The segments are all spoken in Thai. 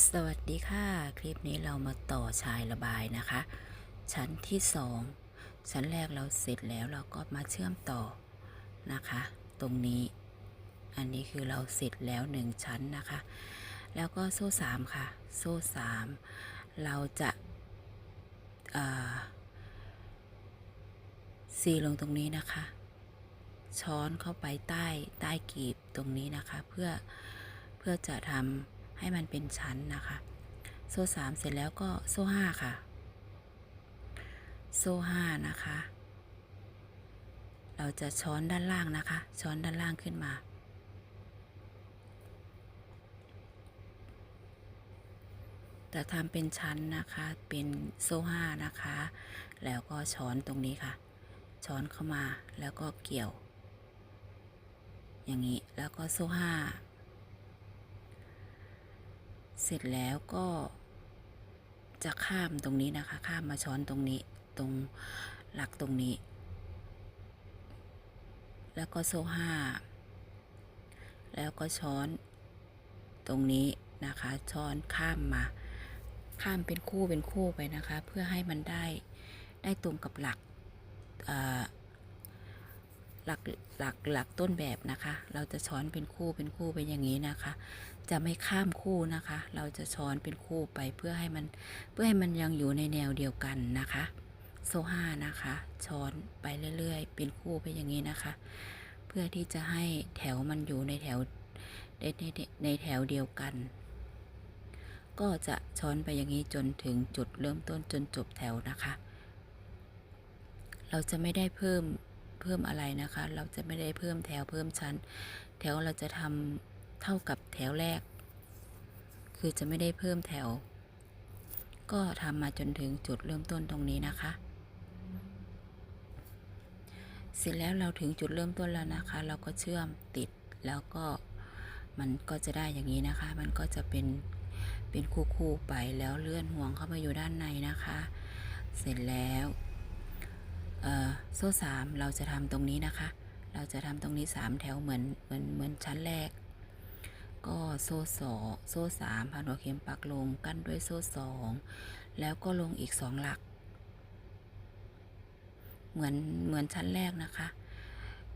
สวัสดีค่ะ คลิปนี้เรามาต่อชายระบายนะคะ ชั้นที่สองชั้นแรกเราเสร็จแล้วเราก็มาเชื่อมต่อนะคะ ตรงนี้ อันนี้คือเราเสร็จแล้วหนึ่งชั้นนะคะ แล้วก็โซ่สามค่ะ โซ่สามเราจะาซีลงตรงนี้นะคะ ช้อนเข้าไปใต้ใต้กีบตรงนี้นะคะ เพื่อเพื่อจะทำ ให้มันเป็นชั้นนะคะ โซ่สามเสร็จแล้วก็โซ่ห้าค่ะ โซ่ห้านะคะ เราจะช้อนด้านล่างนะคะ ช้อนด้านล่างขึ้นมาแต่ทำเป็นชั้นนะคะ เป็นโซ่ห้านะคะ แล้วก็ช้อนตรงนี้ค่ะ ช้อนเข้ามาแล้วก็เกี่ยว อย่างนี้ แล้วก็โซ่ห้า เสร็จแล้วก็จะข้ามตรงนี้นะคะ ข้ามมาช้อนตรงนี้ตรงหลักตรงนี้ แล้วก็โซ่ห้าแล้วก็ช้อนตรงนี้นะคะ ช้อนข้ามมา ข้ามเป็นคู่เป็นคู่ไปนะคะ เพื่อให้มันได้ได้ตรงกับหลักอ่อ หลักหลักหลักต้นแบบนะคะ เราจะช้อนเป็นคู่เป็นคู่ไปอย่างนี้นะคะ จะไม่ข้ามคู่นะคะ เราจะช้อนเป็นคู่ไปเพื่อให้มันเพื่อให้มันยังอยู่ในแนวเดียวกันนะคะโซ่ห้านะคะ ช้อนไปเรื่อยๆ เป็นคู่ไปอย่างนี้นะคะ เพื่อที่จะให้แถวมันอยู่ในแถวในในในแถวเดียวกัน ก็จะช้อนไปอย่างนี้จนถึงจุดเริ่มต้นจนจบแถวนะคะ เราจะไม่ได้เพิ่ม เพิ่มอะไรนะคะ เราจะไม่ได้เพิ่มแถวเพิ่มชั้น แถวเราจะทำเท่ากับแถวแรก คือจะไม่ได้เพิ่มแถว ก็ทำมาจนถึงจุดเริ่มต้นตรงนี้นะคะ เสร็จแล้วเราถึงจุดเริ่มต้นแล้วนะคะ เราก็เชื่อมติดแล้วก็มันก็จะได้อย่างนี้นะคะ มันก็จะเป็นเป็นคู่ๆไปแล้วเลื่อนห่วงเข้ามาอยู่ด้านในนะคะ เสร็จแล้ว โซ่สามเราจะทำตรงนี้นะคะ เราจะทำตรงนี้สามแถวเหมือนเหมือนเหมือนชั้นแรก ก็โซ่สองโซ่สามพันหัวเข็มปักลงกั้นด้วยโซ่สองแล้วก็ลงอีกสองหลัก เหมือนเหมือนชั้นแรกนะคะ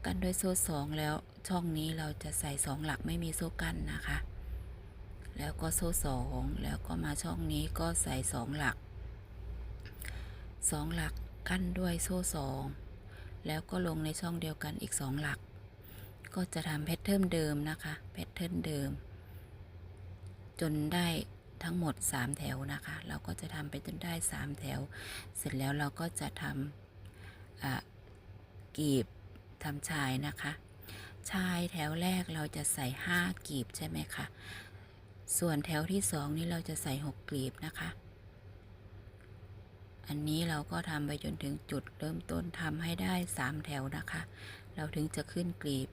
กั้นด้วยโซ่สองแล้วช่องนี้เราจะใส่สองหลักไม่มีโซ่กั้นนะคะ แล้วก็โซ่สองแล้วก็มาช่องนี้ก็ใส่สองหลักสองหลักกั้นด้วยโซ่สอง แล้วก็ลงในช่องเดียวกันอีกสองหลัก ก็จะทำแพทเทิร์นเดิมนะคะแพทเทิร์นเดิม จนได้ทั้งหมด 3 แถวนะคะ เราก็จะทำไปจนได้ 3 แถว เสร็จแล้วเราก็จะทำกีบทำชายนะคะ ชายแถวแรกเราจะใส่ 5 กีบใช่ไหมคะส่วนแถวที่ 2 นี้เราจะใส่ 6กลีบนะคะ อันนี้เราก็ทำไปจนถึงจุดเริ่มต้นทำให้ได้ 3 แถวนะคะ เราถึงจะขึ้นกลีบ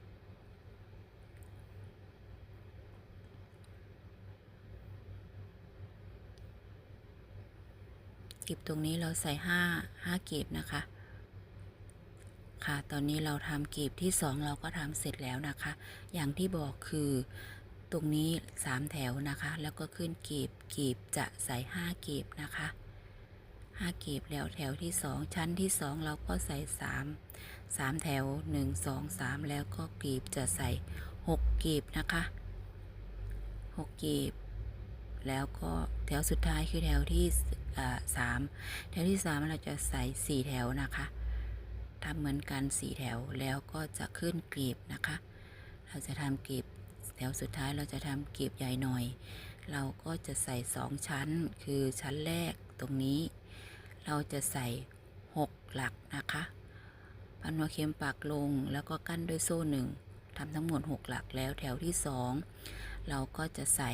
กีบตรงนี้เราใส่ห้าห้ากีบนะคะ ค่ะ ตอนนี้เราทำกีบที่สองเราก็ทำเสร็จแล้วนะคะ อย่างที่บอกคือตรงนี้สามแถวนะคะ แล้วก็ขึ้นกีบกีบจะใส่ห้ากีบนะคะ ห้ากีบแล้วแถวที่สองชั้นที่สองเราก็ใส่สามสามแถวหนึ่งสองสามแล้วก็กีบจะใส่หกกีบนะคะหกกีบแล้วก็แถวสุดท้ายคือแถวที่สามแถวที่สามเราจะใส่สี่แถวนะคะทำเหมือนกันสี่แถวแล้วก็จะขึ้นกลีบนะคะ เราจะทำกลีบแถวสุดท้ายเราจะทำกลีบใหญ่หน่อย เราก็จะใส่สองชั้นคือชั้นแรกตรงนี้ เราจะใส่หกหลักนะคะพันหัวเข็มปักลงแล้วก็กั้นด้วยโซ่หนึ่งทำทั้งหมดหกหลักแล้วแถวที่สองเราก็จะใส่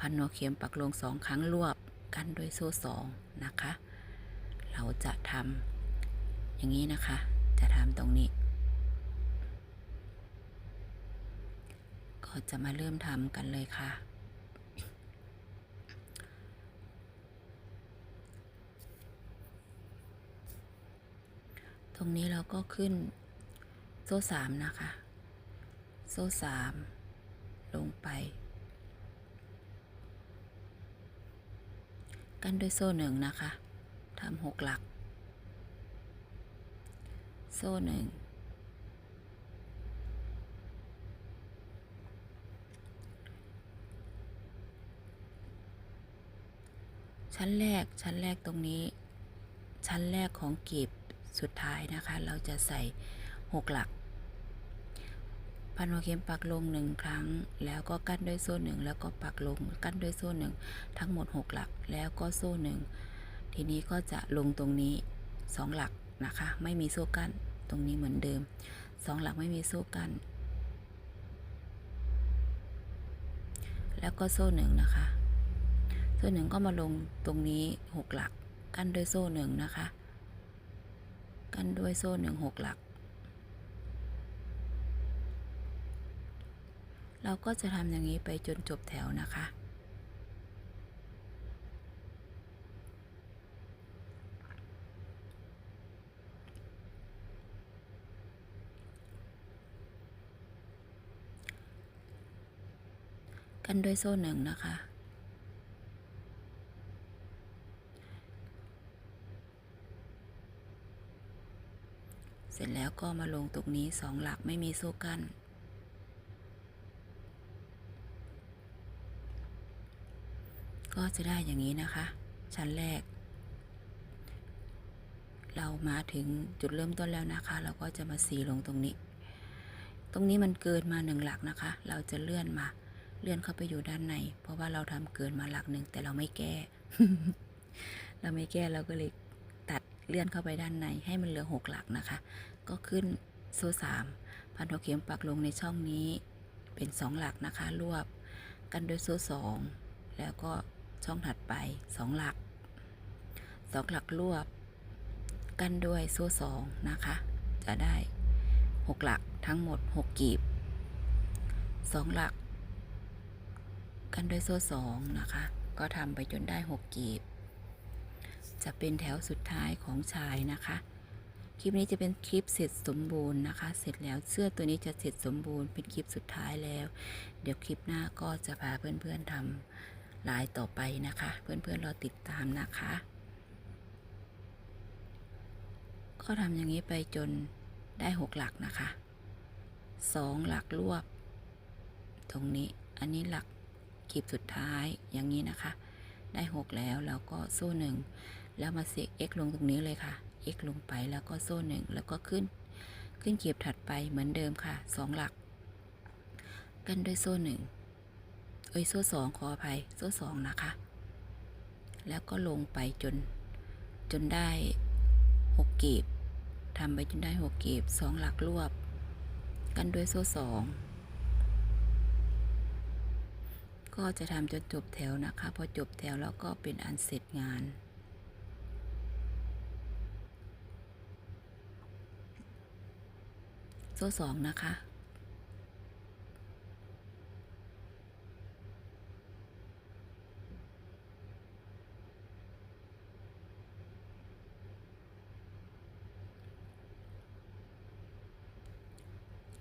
พันหัวเข็มปักลงสองครั้งรวบกั้นด้วยโซ่สองนะคะ เราจะทำอย่างนี้นะคะ จะทำตรงนี้ ก็จะมาเริ่มทำกันเลยค่ะ ต รงนี้เราก็ขึ้นโซ่สามนะคะ โซ่สามลงไป กันด้วยโซ่หนึ่งนะคะทำหกหลัก โซ่หนึ่งชั้นแรกชั้นแรกตรงนี้ ชั้นแรกของกีบ สุดท้ายนะคะ เราจะใส่หกหลัก พันหัวเข็มปักลงหนึ่งครั้ง แล้วก็กั้นด้วยโซ่หนึ่งแล้วก็ปักลงกั้นด้วยโซ่หนึ่งทั้งหมดหกหลักแล้วก็โซ่หนึ่งทีนี้ก็จะลงตรงนี้สองหลักนะคะ ไม่มีโซ่กั้นตรงนี้เหมือนเดิมสองหลักไม่มีโซ่กั้นแล้วก็โซ่หนึ่งนะคะ โซ่หนึ่งก็มาลงตรงนี้หกหลัก กั้นด้วยโซ่หนึ่งนะคะ กันด้วยโซ่หนึ่งหกหลัก เราก็จะทำอย่างนี้ไปจนจบแถวนะคะ กันด้วยโซ่หนึ่งนะคะ เสร็จแล้วก็มาลงตรงนี้สองหลักไม่มีโซ่กั้น ก็จะได้อย่างนี้นะคะ ชั้นแรก เรามาถึงจุดเริ่มต้นแล้วนะคะ เราก็จะมาสีลงตรงนี้ ตรงนี้มันเกินมาหนึ่งหลักนะคะ เราจะเลื่อนมา เลื่อนเข้าไปอยู่ด้านใน เพราะว่าเราทำเกินมาหลักหนึ่งแต่เราไม่แก้ เราไม่แก้เราก็เลย เลื่อนเข้าไปด้านในให้มันเหลือหกหลักนะคะ ก็ขึ้นโซ่สามพันหัวเข็มปักลงในช่องนี้เป็นสองหลักนะคะ รวบกันด้วยโซ่สองแล้วก็ช่องถัดไปสองหลักสองหลักรวบ กันด้วยโซ่สองนะคะ จะได้หกหลักทั้งหมดหกกีบสองหลัก กันด้วยโซ่สองนะคะ ก็ทำไปจนได้หกกีบ จะเป็นแถวสุดท้ายของชายนะคะ คลิปนี้จะเป็นคลิปเสร็จสมบูรณ์นะคะ เสร็จแล้วเสื้อตัวนี้จะเสร็จสมบูรณ์เป็นคลิปสุดท้ายแล้ว เดี๋ยวคลิปหน้าก็จะพาเพื่อนๆทำลายต่อไปนะคะ เพื่อนๆรอติดตามนะคะ ก็ทำอย่างนี้ไปจนได้หกหลักนะคะสองหลักรวบ ตรงนี้อันนี้หลักคลิปสุดท้ายอย่างนี้นะคะ ได้หกแล้วแล้วก็โซ่หนึ่ง แล้วมาเสก x ลงตรงนี้เลยค่ะ x ลงไปแล้วก็โซ่หนึ่งแล้วก็ขึ้น ขึ้นเกียบถัดไปเหมือนเดิมค่ะสองหลัก กันด้วยโซ่หนึ่งเอ้ยโซ่สองขออภัยโซ่สองนะคะ แล้วก็ลงไปจน จนได้หกกีบทำไปจนได้หกกีบสองหลักรวบ กันด้วยโซ่สองก็จะทำจนจบแถวนะคะ พอจบแถวแล้วก็เป็นอันเสร็จงาน โซ่สองนะคะ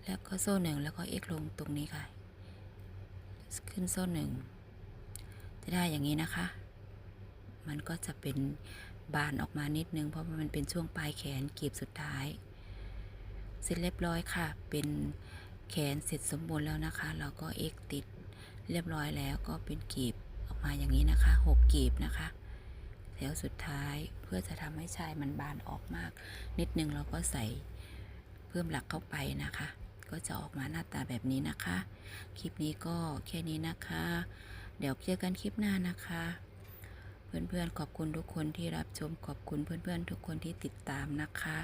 แล้วก็โซ่หนึ่งแล้วก็เอ็กลงตรงนี้ค่ะ ขึ้นโซ่หนึ่งจะได้อย่างนี้นะคะ มันก็จะเป็นบานออกมานิดนึง เพราะว่ามันเป็นช่วงปลายแขนกีบสุดท้าย เสร็จเรียบร้อยค่ะ เป็นแขนเสร็จสมบูรณ์แล้วนะคะ เราก็เอ็กติดเรียบร้อยแล้วก็เป็นกีบออกมาอย่างนี้นะคะหกกีบนะคะแถวสุดท้ายเพื่อจะทำให้ชายมันบานออกมาก นิดนึงเราก็ใส่เพิ่มหลักเข้าไปนะคะ ก็จะออกมาหน้าตาแบบนี้นะคะ คลิปนี้ก็แค่นี้นะคะ เดี๋ยวเจอกันคลิปหน้านะคะ เพื่อนๆขอบคุณทุกคนที่รับชมขอบคุณเพื่อนๆทุกคนที่ติดตามนะคะ